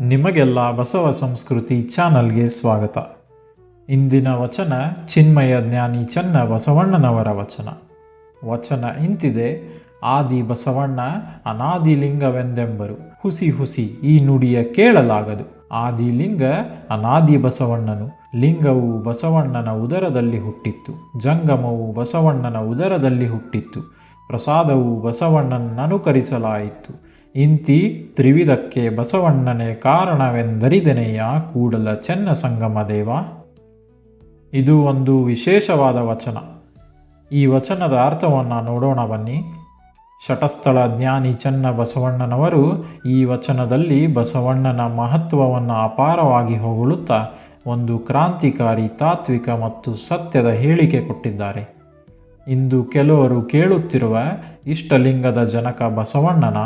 ನಿಮಗೆಲ್ಲ ಬಸವ ಸಂಸ್ಕೃತಿ ಚಾನಲ್ಗೆ ಸ್ವಾಗತ. ಇಂದಿನ ವಚನ ಚಿನ್ಮಯ ಜ್ಞಾನಿ ಚನ್ನ ಬಸವಣ್ಣನವರ ವಚನ. ವಚನ ಇಂತಿದೆ, ಆದಿ ಬಸವಣ್ಣ ಅನಾದಿಲಿಂಗವೆಂದೆಂಬರು ಹುಸಿ ಹುಸಿ ಈ ನುಡಿಯ ಕೇಳಲಾಗದು. ಆದಿಲಿಂಗ ಅನಾದಿ ಬಸವಣ್ಣನು. ಲಿಂಗವು ಬಸವಣ್ಣನ ಉದರದಲ್ಲಿ ಹುಟ್ಟಿತ್ತು. ಜಂಗಮವು ಬಸವಣ್ಣನ ಉದರದಲ್ಲಿ ಹುಟ್ಟಿತ್ತು. ಪ್ರಸಾದವು ಬಸವಣ್ಣನನುಕರಿಸಲಾಯಿತು. ಇಂತಿ ತ್ರಿವಿಧಕ್ಕೆ ಬಸವಣ್ಣನೇ ಕಾರಣವೆಂದರಿದನೆಯ ಕೂಡಲ ಚೆನ್ನ ಸಂಗಮ ದೇವ? ಇದು ಒಂದು ವಿಶೇಷವಾದ ವಚನ. ಈ ವಚನದ ಅರ್ಥವನ್ನು ನೋಡೋಣ ಬನ್ನಿ. ಶಟಸ್ಥಳ ಜ್ಞಾನಿ ಚೆನ್ನ ಬಸವಣ್ಣನವರು ಈ ವಚನದಲ್ಲಿ ಬಸವಣ್ಣನ ಮಹತ್ವವನ್ನು ಅಪಾರವಾಗಿ ಹೊಗಳುತ್ತಾ ಒಂದು ಕ್ರಾಂತಿಕಾರಿ ತಾತ್ವಿಕ ಮತ್ತು ಸತ್ಯದ ಹೇಳಿಕೆ ಕೊಟ್ಟಿದ್ದಾರೆ. ಇಂದು ಕೆಲವರು ಕೇಳುತ್ತಿರುವ ಇಷ್ಟಲಿಂಗದ ಜನಕ ಬಸವಣ್ಣನ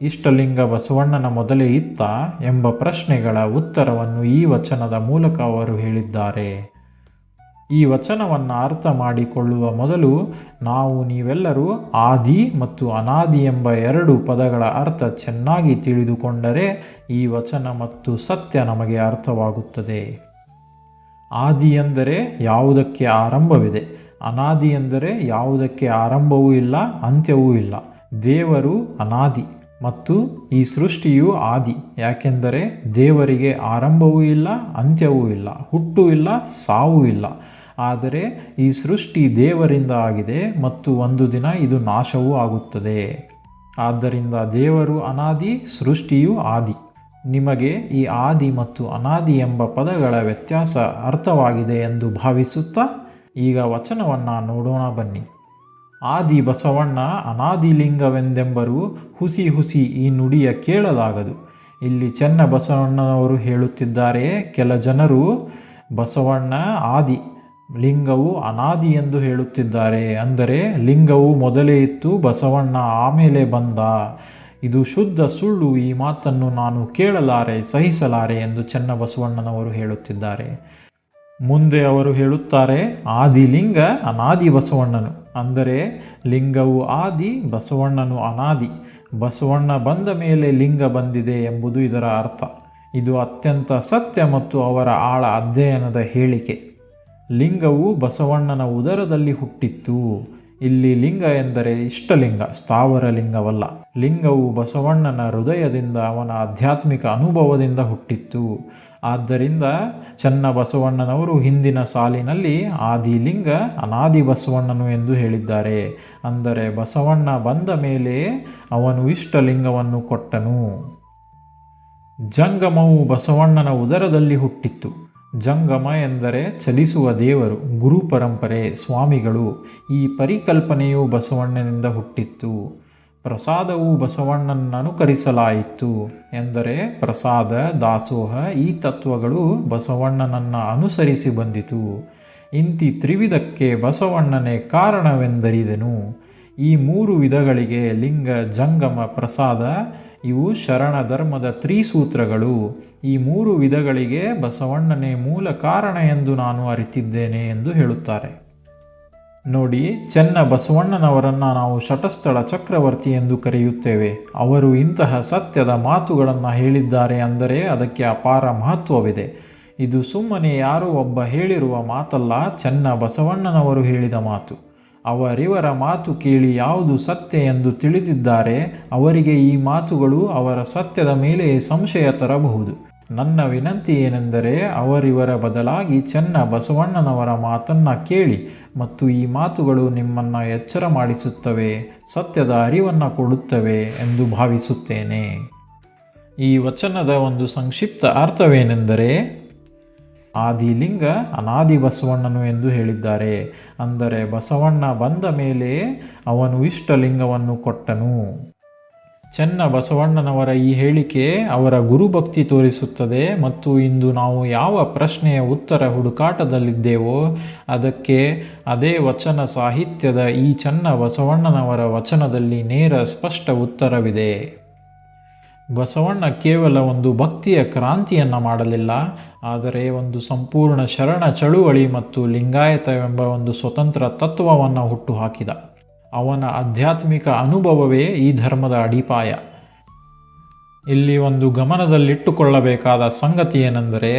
ಇಷ್ಟಲಿಂಗ ಬಸವಣ್ಣನ ಮೊದಲೇ ಇತ್ತ ಎಂಬ ಪ್ರಶ್ನೆಗಳ ಉತ್ತರವನ್ನು ಈ ವಚನದ ಮೂಲಕ ಅವರು ಹೇಳಿದ್ದಾರೆ. ಈ ವಚನವನ್ನು ಅರ್ಥ ಮಾಡಿಕೊಳ್ಳುವ ಮೊದಲು ನಾವು ನೀವೆಲ್ಲರೂ ಆದಿ ಮತ್ತು ಅನಾದಿ ಎಂಬ ಎರಡು ಪದಗಳ ಅರ್ಥ ಚೆನ್ನಾಗಿ ತಿಳಿದುಕೊಂಡರೆ ಈ ವಚನ ಮತ್ತು ಸತ್ಯ ನಮಗೆ ಅರ್ಥವಾಗುತ್ತದೆ. ಆದಿ ಎಂದರೆ ಯಾವುದಕ್ಕೆ ಆರಂಭವಿದೆ? ಅನಾದಿ ಎಂದರೆ ಯಾವುದಕ್ಕೆ ಆರಂಭವೂ ಇಲ್ಲ, ಅಂತ್ಯವೂ ಇಲ್ಲ. ದೇವರು ಅನಾದಿ. ಮತ್ತು ಈ ಸೃಷ್ಟಿಯು ಆದಿ, ಯಾಕೆಂದರೆ ದೇವರಿಗೆ ಆರಂಭವೂ ಇಲ್ಲ, ಅಂತ್ಯವೂ ಇಲ್ಲ, ಹುಟ್ಟು ಇಲ್ಲ, ಸಾವು ಇಲ್ಲ. ಆದರೆ ಈ ಸೃಷ್ಟಿ ದೇವರಿಂದ ಆಗಿದೆ ಮತ್ತು ಒಂದು ದಿನ ಇದು ನಾಶವೂ ಆಗುತ್ತದೆ. ಆದ್ದರಿಂದ ದೇವರು ಅನಾದಿ, ಸೃಷ್ಟಿಯು ಆದಿ. ನಿಮಗೆ ಈ ಆದಿ ಮತ್ತು ಅನಾದಿ ಎಂಬ ಪದಗಳ ವ್ಯತ್ಯಾಸ ಅರ್ಥವಾಗಿದೆ ಎಂದು ಭಾವಿಸುತ್ತಾ ಈಗ ವಚನವನ್ನು ನೋಡೋಣ ಬನ್ನಿ. ಆದಿ ಬಸವಣ್ಣ ಅನಾದಿಲಿಂಗವೆಂದೆಂಬರು ಹುಸಿ ಹುಸಿ ಈ ನುಡಿಯ ಕೇಳಲಾಗದು. ಇಲ್ಲಿ ಚೆನ್ನ ಬಸವಣ್ಣನವರು ಹೇಳುತ್ತಿದ್ದಾರೆ, ಕೆಲ ಜನರು ಬಸವಣ್ಣ ಆದಿ ಲಿಂಗವು ಅನಾದಿ ಎಂದು ಹೇಳುತ್ತಿದ್ದಾರೆ. ಅಂದರೆ ಲಿಂಗವು ಮೊದಲೇ ಇತ್ತು, ಬಸವಣ್ಣ ಆಮೇಲೆ ಬಂದ. ಇದು ಶುದ್ಧ ಸುಳ್ಳು, ಈ ಮಾತನ್ನು ನಾನು ಕೇಳಲಾರೆ, ಸಹಿಸಲಾರೆ ಎಂದು ಚೆನ್ನ ಬಸವಣ್ಣನವರು ಹೇಳುತ್ತಿದ್ದಾರೆ. ಮುಂದೆ ಅವರು ಹೇಳುತ್ತಾರೆ ಆದಿಲಿಂಗ ಅನಾದಿ ಬಸವಣ್ಣನು. ಅಂದರೆ, ಲಿಂಗವು ಆದಿ, ಬಸವಣ್ಣನು ಅನಾದಿ. ಬಸವಣ್ಣ ಬಂದ ಮೇಲೆ ಲಿಂಗ ಬಂದಿದೆ ಎಂಬುದು ಇದರ ಅರ್ಥ. ಇದು ಅತ್ಯಂತ ಸತ್ಯ ಮತ್ತು ಅವರ ಆಳ ಅಧ್ಯಯನದ ಹೇಳಿಕೆ. ಲಿಂಗವು ಬಸವಣ್ಣನ ಉದರದಲ್ಲಿ ಹುಟ್ಟಿತ್ತು. ಇಲ್ಲಿ ಲಿಂಗ ಎಂದರೆ ಇಷ್ಟಲಿಂಗ, ಸ್ಥಾವರ ಲಿಂಗವಲ್ಲ. ಲಿಂಗವು ಬಸವಣ್ಣನ ಹೃದಯದಿಂದ ಅವನ ಆಧ್ಯಾತ್ಮಿಕ ಅನುಭವದಿಂದ ಹುಟ್ಟಿತ್ತು. ಆದ್ದರಿಂದ ಚನ್ನ ಬಸವಣ್ಣನವರು ಹಿಂದಿನ ಸಾಲಿನಲ್ಲಿ ಆದಿಲಿಂಗ ಅನಾದಿ ಬಸವಣ್ಣನು ಎಂದು ಹೇಳಿದ್ದಾರೆ. ಅಂದರೆ ಬಸವಣ್ಣ ಬಂದ ಮೇಲೆ ಅವನು ಇಷ್ಟಲಿಂಗವನ್ನು ಕೊಟ್ಟನು. ಜಂಗಮವು ಬಸವಣ್ಣನ ಉದರದಲ್ಲಿ ಹುಟ್ಟಿತ್ತು. ಜಂಗಮ ಎಂದರೆ ಚಲಿಸುವ ದೇವರು, ಗುರು ಪರಂಪರೆ, ಸ್ವಾಮಿಗಳು. ಈ ಪರಿಕಲ್ಪನೆಯು ಬಸವಣ್ಣನಿಂದ ಹುಟ್ಟಿತ್ತು. ಪ್ರಸಾದವು ಬಸವಣ್ಣನನುಕರಿಸಲಾಯಿತು ಎಂದರೆ ಪ್ರಸಾದ, ದಾಸೋಹ ಈ ತತ್ವಗಳು ಬಸವಣ್ಣನನ್ನು ಅನುಸರಿಸಿ ಬಂದಿತು. ಇಂತಿ ತ್ರಿವಿಧಕ್ಕೆ ಬಸವಣ್ಣನೇ ಕಾರಣವೆಂದರಿದೆನು. ಈ ಮೂರು ವಿಧಗಳಿಗೆ ಲಿಂಗ, ಜಂಗಮ, ಪ್ರಸಾದ ಇವು ಶರಣ ಧರ್ಮದ ತ್ರಿಸೂತ್ರಗಳು. ಈ ಮೂರು ವಿಧಗಳಿಗೆ ಬಸವಣ್ಣನೇ ಮೂಲ ಕಾರಣ ಎಂದು ನಾನು ಅರಿತಿದ್ದೇನೆ ಎಂದು ಹೇಳುತ್ತಾರೆ. ನೋಡಿ, ಚೆನ್ನ ಬಸವಣ್ಣನವರನ್ನು ನಾವು ಶಟಸ್ಥಳ ಚಕ್ರವರ್ತಿ ಎಂದು ಕರೆಯುತ್ತೇವೆ. ಅವರು ಇಂತಹ ಸತ್ಯದ ಮಾತುಗಳನ್ನು ಹೇಳಿದ್ದಾರೆ ಅಂದರೆ ಅದಕ್ಕೆ ಅಪಾರ ಮಹತ್ವವಿದೆ. ಇದು ಸುಮ್ಮನೆ ಯಾರೋ ಒಬ್ಬ ಹೇಳಿರುವ ಮಾತಲ್ಲ, ಚೆನ್ನ ಬಸವಣ್ಣನವರು ಹೇಳಿದ ಮಾತು. ಅವರಿವರ ಮಾತು ಕೇಳಿ ಯಾವುದು ಸತ್ಯ ಎಂದು ತಿಳಿದಿದ್ದಾರೆ, ಅವರಿಗೆ ಈ ಮಾತುಗಳು ಅವರ ಸತ್ಯದ ಮೇಲೆ ಸಂಶಯ ತರಬಹುದು. ನನ್ನ ವಿನಂತಿ ಏನೆಂದರೆ ಅವರಿವರ ಬದಲಾಗಿ ಚೆನ್ನ ಬಸವಣ್ಣನವರ ಮಾತನ್ನು ಕೇಳಿ ಮತ್ತು ಈ ಮಾತುಗಳು ನಿಮ್ಮನ್ನು ಎಚ್ಚರ ಮಾಡಿಸುತ್ತವೆ, ಸತ್ಯದ ಅರಿವನ್ನು ಕೊಡುತ್ತವೆ ಎಂದು ಭಾವಿಸುತ್ತೇನೆ. ಈ ವಚನದ ಒಂದು ಸಂಕ್ಷಿಪ್ತ ಅರ್ಥವೇನೆಂದರೆ, ಆದಿಲಿಂಗ ಅನಾದಿ ಬಸವಣ್ಣನು ಎಂದು ಹೇಳಿದ್ದಾರೆ. ಅಂದರೆ ಬಸವಣ್ಣ ಬಂದ ಮೇಲೆ ಅವನು ಇಷ್ಟಲಿಂಗವನ್ನು ಕೊಟ್ಟನು. ಚೆನ್ನ ಬಸವಣ್ಣನವರ ಈ ಹೇಳಿಕೆ ಅವರ ಗುರುಭಕ್ತಿ ತೋರಿಸುತ್ತದೆ ಮತ್ತು ಇಂದು ನಾವು ಯಾವ ಪ್ರಶ್ನೆಯ ಉತ್ತರ ಹುಡುಕಾಟದಲ್ಲಿದ್ದೇವೋ ಅದಕ್ಕೆ ಅದೇ ವಚನ ಸಾಹಿತ್ಯದ ಈ ಚೆನ್ನ ಬಸವಣ್ಣನವರ ವಚನದಲ್ಲಿ ನೇರ ಸ್ಪಷ್ಟ ಉತ್ತರವಿದೆ. ಬಸವಣ್ಣ ಕೇವಲ ಒಂದು ಭಕ್ತಿಯ ಕ್ರಾಂತಿಯನ್ನು ಮಾಡಲಿಲ್ಲ, ಆದರೆ ಒಂದು ಸಂಪೂರ್ಣ ಶರಣ ಚಳುವಳಿ ಮತ್ತು ಲಿಂಗಾಯತವೆಂಬ ಒಂದು ಸ್ವತಂತ್ರ ತತ್ವವನ್ನು ಹುಟ್ಟುಹಾಕಿದ ಅವನ ಆಧ್ಯಾತ್ಮಿಕ ಅನುಭವವೇ ಈ ಧರ್ಮದ ಅಡಿಪಾಯ. ಇಲ್ಲಿ ಒಂದು ಗಮನದಲ್ಲಿಟ್ಟುಕೊಳ್ಳಬೇಕಾದ ಸಂಗತಿ ಏನೆಂದರೆ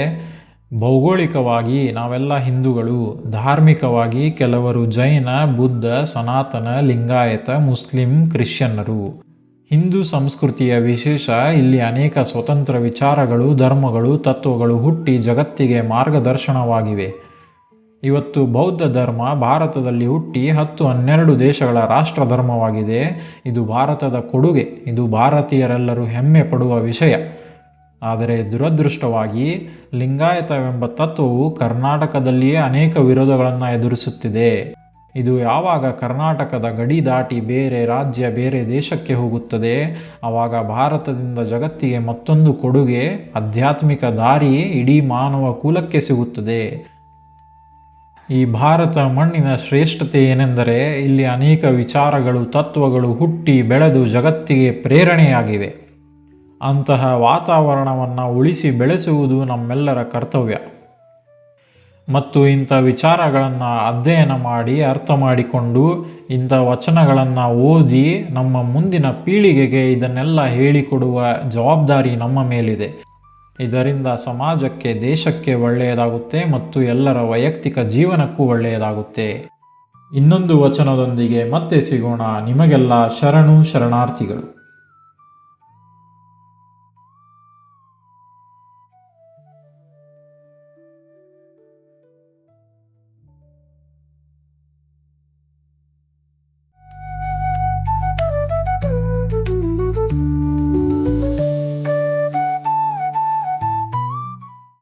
ಭೌಗೋಳಿಕವಾಗಿ ನಾವೆಲ್ಲ ಹಿಂದೂಗಳು, ಧಾರ್ಮಿಕವಾಗಿ ಕೆಲವರು ಜೈನ, ಬುದ್ಧ, ಸನಾತನ, ಲಿಂಗಾಯತ, ಮುಸ್ಲಿಂ, ಕ್ರಿಶ್ಚಿಯನ್ನರು. ಹಿಂದೂ ಸಂಸ್ಕೃತಿಯ ವಿಶೇಷ, ಇಲ್ಲಿ ಅನೇಕ ಸ್ವತಂತ್ರ ವಿಚಾರಗಳು, ಧರ್ಮಗಳು, ತತ್ವಗಳು ಹುಟ್ಟಿ ಜಗತ್ತಿಗೆ ಮಾರ್ಗದರ್ಶನವಾಗಿವೆ. ಇವತ್ತು ಬೌದ್ಧ ಧರ್ಮ ಭಾರತದಲ್ಲಿ ಹುಟ್ಟಿ ಹತ್ತು ಹನ್ನೆರಡು ದೇಶಗಳ ರಾಷ್ಟ್ರ ಧರ್ಮವಾಗಿದೆ. ಇದು ಭಾರತದ ಕೊಡುಗೆ, ಇದು ಭಾರತೀಯರೆಲ್ಲರೂ ಹೆಮ್ಮೆ ಪಡುವ ವಿಷಯ. ಆದರೆ ದುರದೃಷ್ಟವಾಗಿ ಲಿಂಗಾಯತವೆಂಬ ತತ್ವವು ಕರ್ನಾಟಕದಲ್ಲಿಯೇ ಅನೇಕ ವಿರೋಧಗಳನ್ನು ಎದುರಿಸುತ್ತಿದೆ. ಇದು ಯಾವಾಗ ಕರ್ನಾಟಕದ ಗಡಿ ದಾಟಿ ಬೇರೆ ರಾಜ್ಯ ಬೇರೆ ದೇಶಕ್ಕೆ ಹೋಗುತ್ತದೆ, ಆವಾಗ ಭಾರತದಿಂದ ಜಗತ್ತಿಗೆ ಮತ್ತೊಂದು ಕೊಡುಗೆ, ಆಧ್ಯಾತ್ಮಿಕ ದಾರಿ ಇಡೀ ಮಾನವ ಕುಲಕ್ಕೆ ಸಿಗುತ್ತದೆ. ಈ ಭಾರತ ಮಣ್ಣಿನ ಶ್ರೇಷ್ಠತೆ ಏನೆಂದರೆ ಇಲ್ಲಿ ಅನೇಕ ವಿಚಾರಗಳು, ತತ್ವಗಳು ಹುಟ್ಟಿ ಬೆಳೆದು ಜಗತ್ತಿಗೆ ಪ್ರೇರಣೆಯಾಗಿವೆ. ಅಂತಹ ವಾತಾವರಣವನ್ನು ಉಳಿಸಿ ಬೆಳೆಸುವುದು ನಮ್ಮೆಲ್ಲರ ಕರ್ತವ್ಯ. ಮತ್ತು ಇಂಥ ವಿಚಾರಗಳನ್ನು ಅಧ್ಯಯನ ಮಾಡಿ, ಅರ್ಥ ಮಾಡಿಕೊಂಡು, ಇಂಥ ವಚನಗಳನ್ನು ಓದಿ ನಮ್ಮ ಮುಂದಿನ ಪೀಳಿಗೆಗೆ ಇದನ್ನೆಲ್ಲ ಹೇಳಿಕೊಡುವ ಜವಾಬ್ದಾರಿ ನಮ್ಮ ಮೇಲಿದೆ. ಇದರಿಂದ ಸಮಾಜಕ್ಕೆ, ದೇಶಕ್ಕೆ ಒಳ್ಳೆಯದಾಗುತ್ತೆ ಮತ್ತು ಎಲ್ಲರ ವೈಯಕ್ತಿಕ ಜೀವನಕ್ಕೂ ಒಳ್ಳೆಯದಾಗುತ್ತೆ. ಇನ್ನೊಂದು ವಚನದೊಂದಿಗೆ ಮತ್ತೆ ಸಿಗೋಣ. ನಿಮಗೆಲ್ಲ ಶರಣು ಶರಣಾರ್ಥಿಗಳು.